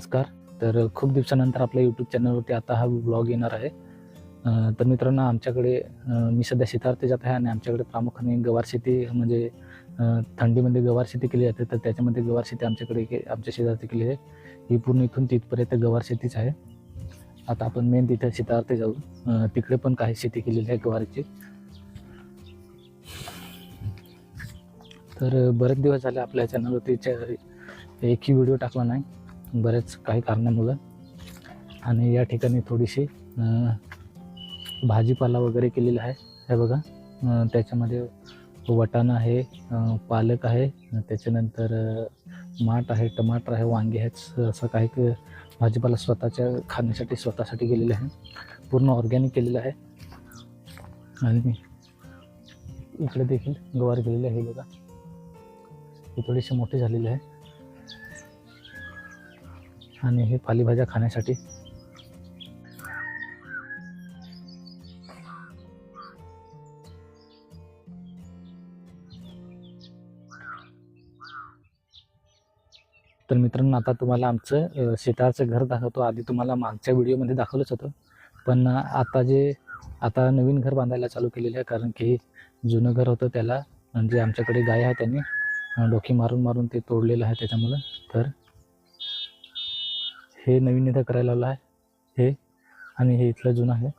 नमस्कार. तर खूप दिवसानंतर आपल्या यूट्यूब चॅनलवरती आता हा ब्लॉग येणार आहे. तर मित्रांनो आमच्याकडे मी सध्या शेतावरती जात आहे आणि आमच्याकडे प्रामुख्याने गवार शेती म्हणजे थंडीमध्ये गवार शेती केली जाते. तर त्याच्यामध्ये गवार शेती आमच्याकडे आमच्या शेजारती केली आहे. ही पूर्ण इथून तिथपर्यंत गवार शेतीच आहे. आता आपण मेन तिथे शेतावरती जाऊ. तिकडे पण काही शेती केलेली आहे गवारीची. तर बरेच दिवस झाले आपल्या चॅनलवरती एकही व्हिडिओ टाकला नाही. बरेच काही कारणामुळं. आणि या ठिकाणी थोडीशी भाजीपाला वगैरे केलेला आहे. हे बघा त्याच्यामध्ये वटाणा आहे पालक आहे त्याच्यानंतर माठ आहे टमाटर आहे वांगे आहेत असं काही क- भाजीपाला स्वतःच्या खाण्यासाठी स्वतःसाठी केलेलं आहे. पूर्ण ऑर्गॅनिक केलेलं आहे. आणि इकडे देखील गवार केलेली आहे बघा. ही थोडीशी मोठी झालेली आहे. आणि हे पालेभाज्या खाण्यासाठी. तर मित्रांनो आता तुम्हाला आमचं शेताळचं शेताचं घर दाखवतो. आधी तुम्हाला मागच्या व्हिडिओमध्ये दाखवलंच होतं. पण आता जे आता नवीन घर बांधायला चालू केलेलं आहे कारण की जुनं घर होतं त्याला. म्हणजे आमच्याकडे गाय आहे त्यांनी. डोकी मारून मारून ते तोडलेलं आहे त्याच्यामुळं. तर हे नवीन इथं करायला लावलं आहे. हे आणि हे इथलं जुनं आहे.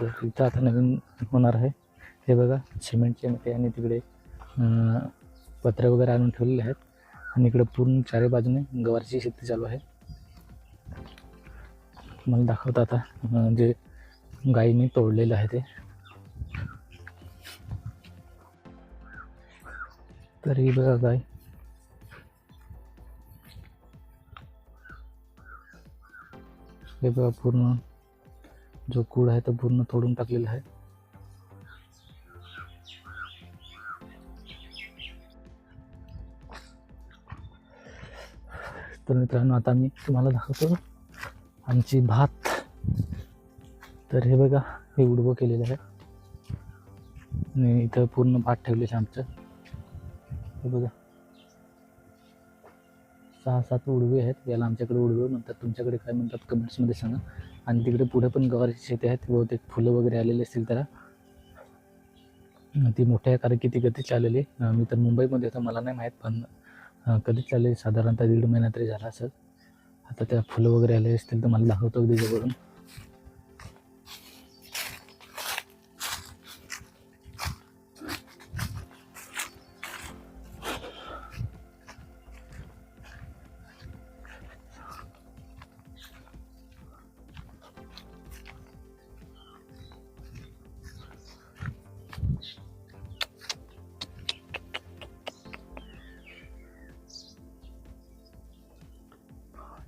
तर इथं आता नवीन होणार आहे. हे बघा सिमेंटचे मोठे आणि तिकडे पत्रे वगैरे आणून ठेवलेले आहेत. आणि इकडे पूर्ण चारी बाजूने गवारची शेती चालू आहे. मला दाखवतं आता जे गायीने तोडलेलं आहे ते. तर ही बघा. गाय हे बघा पूर्ण. जो कूड आहे तो पूर्ण तोडून टाकलेला आहे. तर मित्रांनो आता मी तुम्हाला दाखवतो आमची भात. तर हे बघा हे उडवं केलेलं आहे. आणि इथं पूर्ण भात ठेवलेलं आहे आमचं. हे बघा. सहा सात उडवे आहेत. याला आमच्याकडे उडवे म्हणतात. तुमच्याकडे काय म्हणतात कमेंट्समध्ये सांगा. आणि तिकडे पुढे पण गवारीची शेती आहेत बहुतेक फुलं वगैरे आलेली असतील त्याला. ती मोठ्या कारण की ती कधीच आलेली मी तर मुंबईमध्ये होतो. मला नाही माहीत पण कधीच आलेली. साधारणतः दीड महिना तरी झाला असं आता त्या फुलं वगैरे आले असतील तर मला दाखवतो अगदी जवळून.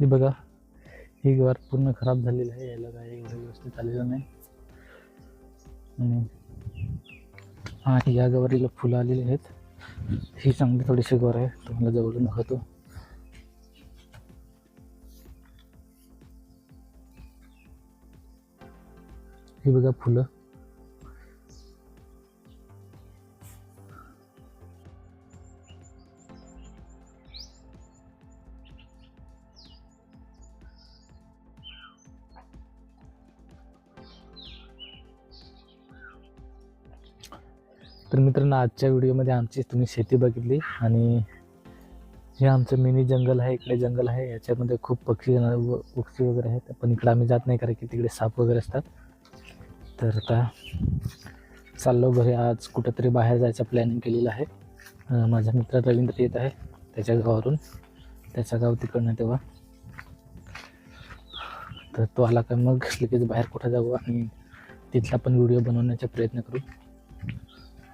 हे बघा ही गवार पूर्ण खराब झालेली आहे. याला काय एवढं व्यवस्थित आलेलं नाही. आणि हा या गवारीला फुलं आलेली आहेत. ही चांगली थोडीशी गवार आहे. तुम्हाला जवळून दाखवतो ही बघा फुलं. तर मित्रांनो आजच्या व्हिडिओमध्ये आमची तुम्ही शेती बघितली आणि हे आमचं मिनी जंगल आहे इकडे जंगल आहे याच्यामध्ये खूप पक्षी व- पक्षी वगैरे आहेत. पण इकडे आम्ही जात नाही कारण की तिकडे साप वगैरे असतात. तर आता चाललो घरी. आज कुठंतरी बाहेर जायचं प्लॅनिंग केलेलं आहे. माझा मित्र रवींद्र येत आहे त्याच्या गावावरून. त्याच्या गाव तिकडनं तेव्हा. तर तो आला का मग लगेच बाहेर कुठं जाऊ आणि तिथला पण व्हिडिओ बनवण्याचा प्रयत्न करू.